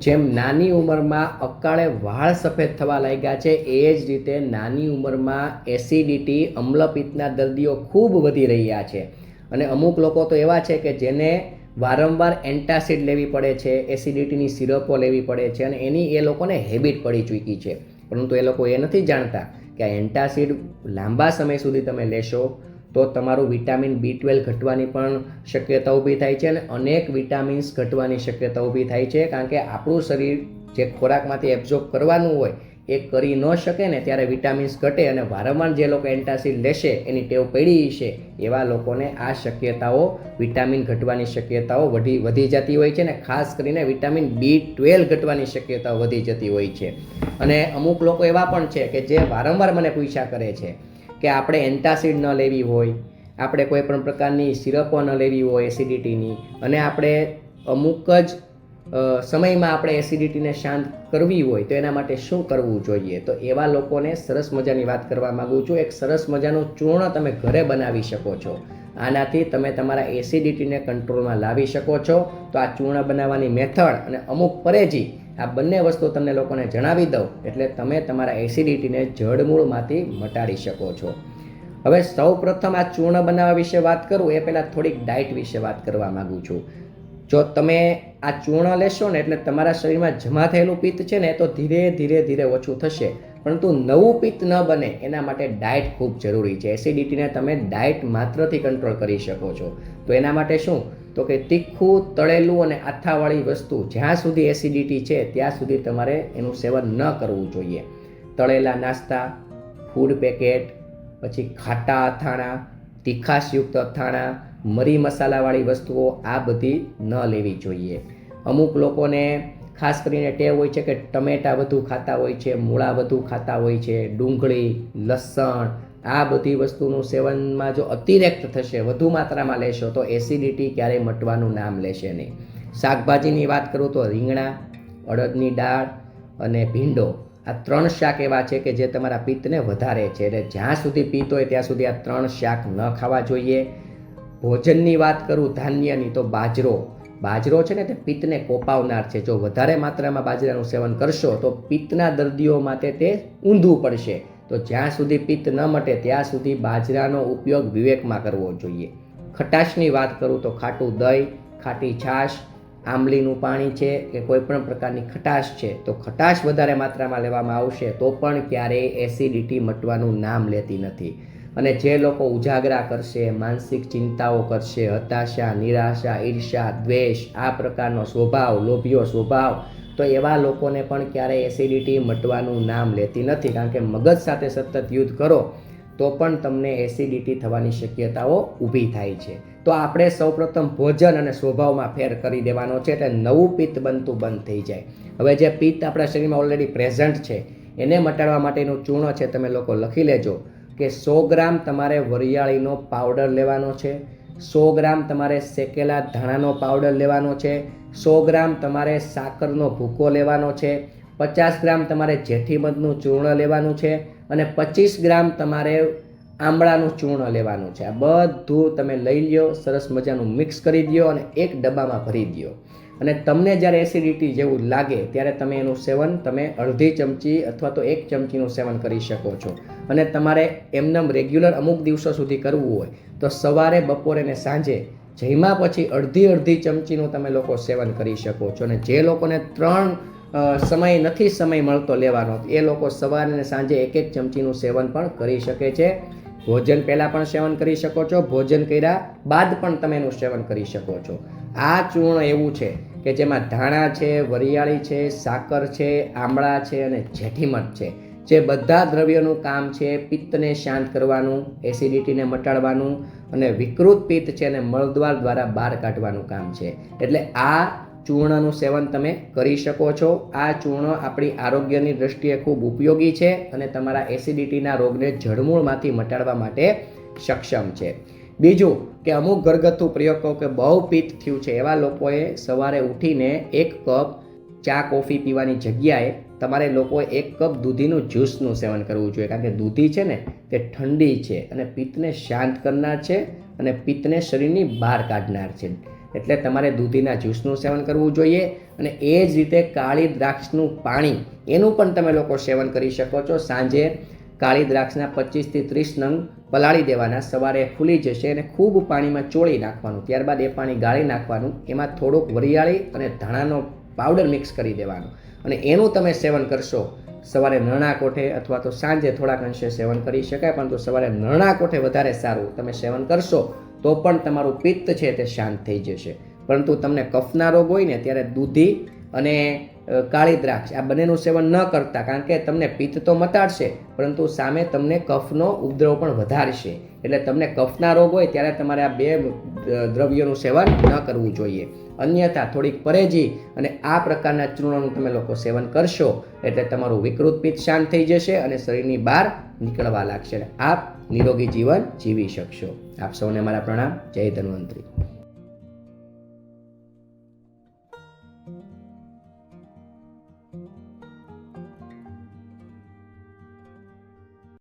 જેમ નાની ઉંમરમાં અકાળે વાળ સફેદ થવા લાગ્યા છે, એ જ રીતે નાની ઉંમરમાં એસિડિટી, અમ્લપિત્તના દર્દીઓ ખૂબ વધી રહ્યા છે. અને અમુક લોકો તો એવા છે કે જેને વારંવાર એન્ટાસિડ લેવી પડે છે, એસિડિટીની સિરપો લેવી પડે છે અને એની એ લોકોને હેબિટ પડી ચૂકી છે. પરંતુ એ લોકો એ નથી જાણતા કે આ એન્ટાસિડ લાંબા સમય સુધી તમે લેશો તો તમારું વિટામિન બી ટ્વેલ્વ ઘટવાની પણ શક્યતા ઊભી થાય છે અને અનેક વિટામિન્સ ઘટવાની શક્યતા ઊભી થાય છે. કારણ કે આપણું શરીર જે ખોરાકમાંથી એબ્ઝોર્બ કરવાનું હોય એ કરી ન શકે ને ત્યારે વિટામિન્સ ઘટે અને વારંવાર જે લોકો એન્ટાસિડ લેશે, એની ટેવ પડી છે, એવા લોકોને આ શક્યતાઓ, વિટામિન ઘટવાની શક્યતાઓ વધી વધી જતી હોય છે ને ખાસ કરીને વિટામિન બી ટ્વેલ્વ ઘટવાની શક્યતાઓ વધી જતી હોય છે. અને અમુક લોકો એવા પણ છે કે જે વારંવાર મને પૂછ્યા કરે છે કે આપણે એન્ટાસિડ ન લેવી હોય, આપણે કોઈ પણ પ્રકારની સિરપો ન લેવી હોય એસિડિટીની, અને આપણે અમુક જ સમયમાં આપણે એસિડિટીને શાંત કરવી હોય, તો એના માટે શું કરવું જોઈએ? તો એવા લોકોને સરસ મજાની વાત કરવા માગું છું. એક સરસ મજાનું ચૂર્ણ તમે ઘરે બનાવી શકો છો. આનાથી તમે તમારા એસિડિટીને કંટ્રોલમાં લાવી શકો છો. તો આ ચૂર્ણ બનાવવાની મેથડ અને અમુક પરેજી આ બંને વસ્તુ તમને લોકોને જણાવી દઉં એટલે તમે તમારા એસિડિટીને જડમૂળમાંથી મટાડી શકો છો. હવે સૌ પ્રથમ આ ચૂર્ણ બનાવવા વિશે વાત કરું, એ પહેલાં થોડીક ડાયટ વિશે વાત કરવા માગું છું. જો તમે આ ચૂર્ણ લેશો ને એટલે તમારા શરીરમાં જમા થયેલું પિત્ત છે ને તો ધીરે ધીરે ધીરે ઓછું થશે. પરંતુ નવું પિત્ત ન બને, એના માટે ડાયટ ખૂબ જરૂરી છે. એસિડિટીને તમે ડાયટ માત્રથી કંટ્રોલ કરી શકો છો. તો એના માટે શું? તો કે તીખું, તળેલું અને આથાવાળી વસ્તુ જ્યાં સુધી એસિડિટી છે, ત્યાં સુધી તમારે એનું સેવન ન કરવું જોઈએ. તળેલા નાસ્તા ફૂડ પેકેટ પછી ખાટા અથાણા, તીખાશયુક્ત અથાણા, મરી મસાલાવાળી વસ્તુઓ, આ બધી ન લેવી જોઈએ. અમુક લોકોને ખાસ કરીને ટેવ હોય છે કે ટમેટા વધુ ખાતા હોય છે, મૂળા વધુ ખાતા હોય છે, ડુંગળી, લસણ આ બધી વસ્તુનું સેવનમાં જો અતિરેક્ત થશે, વધુ માત્રામાં લેશો, તો એસિડિટી ક્યારેય મટવાનું નામ લેશે નહીં. શાકભાજીની વાત કરું તો રીંગણા, અડદની દાળ અને ભીંડો, આ ત્રણ શાક એવા છે કે જે તમારા પિત્તને વધારે છે. એટલે જ્યાં સુધી પિત્ત હોય ત્યાં સુધી આ ત્રણ શાક ન ખાવા જોઈએ. ભોજનની વાત કરું ધાન્યની, તો બાજરો. બાજરો છે ને તે પિત્તને કોપાવનાર છે. જો વધારે માત્રામાં બાજરાનું સેવન કરશો, તો પિત્તના દર્દીઓ માટે તે ઊંધું પડશે. તો જ્યાં સુધી પિત્ત ન મટે ત્યાં સુધી બાજરાનો ઉપયોગ વિવેકમાં કરવો જોઈએ. ખટાશની વાત કરું તો ખાટું દહીં, ખાટી છાશ, આંબલીનું પાણી છે કે કોઈ પણ પ્રકારની ખટાશ છે, તો ખટાશ વધારે માત્રામાં લેવામાં આવશે તો પણ ક્યારેય એસિડિટી મટવાનું નામ લેતી નથી. અને જે લોકો ઉજાગરા કરશે, માનસિક ચિંતાઓ કરશે, હતાશા, નિરાશા ઈર્ષા દ્વેષ, આ પ્રકારનો સ્વભાવ લોભીઓ સ્વભાવ તો એવા લોકોને પણ ક્યારેય એસિડિટી મટવાનું નામ લેતી નથી. કારણ કે મગજ સાથે સતત યુદ્ધ કરો, તો પણ તમને એસિડિટી થવાની શક્યતાઓ ઊભી થાય છે. તો આપણે સૌપ્રથમ ભોજન અને સ્વભાવમાં ફેર કરી દેવાનો છે એટલે નવું પિત્ત બનતું બંધ થઈ જાય. હવે જે પિત્ત આપણા શરીરમાં ઓલરેડી પ્રેઝન્ટ છે, એને મટાડવા માટેનું ચૂર્ણ છે, તમે લોકો લખી લેજો કે સો ગ્રામ તમારે વરિયાળીનો પાવડર લેવાનો છે સો ગ્રામ તમારે શેકેલા ધાણાનો પાવડર લેવાનો છે, સો ગ્રામ તમારે સાકરનો ભૂકો લેવાનો છે, પચાસ ગ્રામ તમારે જેઠીમધનું ચૂર્ણ લેવાનું છે અને પચીસ ગ્રામ તમારે આંબળાનું ચૂર્ણ લેવાનું છે. આ બધું તમે લઈ લ્યો, સરસ મજાનું મિક્સ કરી દો અને એક ડબ્બામાં ભરી દો અને તમને જ્યારે એસિડિટી જેવું લાગે ત્યારે તમે એનું સેવન તમે અડધી ચમચી અથવા તો એક ચમચીનું સેવન કરી શકો છો. અને તમારે એમનેમ રેગ્યુલર અમુક દિવસો સુધી કરવું હોય તો સવારે, બપોરે ને સાંજે જમ્યા પછી અડધી અડધી ચમચીનું તમે લોકો સેવન કરી શકો છો. અને જે લોકોને ત્રણ સમય નથી સમય મળતો લેવાનો, એ લોકો સવારે અને સાંજે એક એક ચમચીનું સેવન પણ કરી શકે છે. ભોજન પહેલાં પણ સેવન કરી શકો છો, ભોજન કર્યા બાદ પણ તમે એનું સેવન કરી શકો છો. આ ચૂર્ણ એવું છે કે જેમાં ધાણા છે, વરિયાળી છે, સાકર છે, આમળા છે અને જેઠીમઠ છે. જે બધા દ્રવ્યોનું કામ છે, પિત્તને શાંત કરવાનું એસિડિટીને મટાડવાનું અને વિકૃત પિત્ત છે અને મળદ્વાર દ્વારા બહાર કાઢવાનું કામ છે. એટલે આ ચૂર્ણનું સેવન તમે કરી શકો છો. આ ચૂર્ણ આપણી આરોગ્યની દ્રષ્ટિએ ખૂબ ઉપયોગી છે અને તમારા એસિડિટીના રોગને જડમૂળમાંથી મટાડવા માટે સક્ષમ છે. બીજું કે અમુક ઘરગથ્થુ પ્રયોગ કહો કે બહુ પિત્ત થયું છે એવા લોકોએ સવારે ઉઠીને એક કપ ચા, કોફી પીવાની જગ્યાએ તમારે લોકોએ એક કપ દૂધીનું જ્યુસનું સેવન કરવું જોઈએ. કારણ કે દૂધી છે ને, તે ઠંડી છે અને પિત્તને શાંત કરનાર છે અને પિત્તને શરીરની બહાર કાઢનાર છે. એટલે તમારે દૂધીના જ્યુસનું સેવન કરવું જોઈએ અને એ જ રીતે કાળી દ્રાક્ષનું પાણી, એનું પણ તમે લોકો સેવન કરી શકો છો. સાંજે કાળી દ્રાક્ષના પચીસથી ત્રીસ નંગ પલાળી દેવાના, સવારે ફૂલી જશે અને ખૂબ પાણીમાં ચોળી નાખવાનું, ત્યારબાદ એ પાણી ગાળી નાખવાનું. એમાં થોડુંક વરિયાળી અને ધાણાનો પાવડર મિક્સ કરી દેવાનું. અને એનું તમે સેવન કરશો, સવારે નરણા કોઠે અથવા તો સાંજે થોડાક અંશે સેવન કરી શકાય, પરંતુ સવારે નરણા કોઠે વધારે સારું. તમે સેવન કરશો તો પણ તમારું પિત્ત છે તે શાંત થઈ જશે. પરંતુ તમને કફના રોગ હોય ને, ત્યારે દૂધી અને કાળી દ્રાક્ષ. આ બંનેનું સેવન ન કરતા, કારણ કે તમને પિત્ત તો મટાડશે, પરંતુ સામે તમને કફનો ઉપદ્રવ પણ વધારશે. એટલે તમને કફના રોગ હોય ત્યારે તમારે આ બે દ્રવ્યોનું સેવન ન કરવું જોઈએ. અન્યથા થોડીક પરેજી અને આ પ્રકારના ચૂર્ણનું તમે લોકો સેવન કરશો, એટલે તમારું વિકૃત પિત્ત શાંત થઈ જશે અને શરીરની બહાર નીકળવા લાગશે આપ નિરોગી જીવન જીવી શકશો. આપ સૌને મારા પ્રણામ. જય ધન્વંતરી.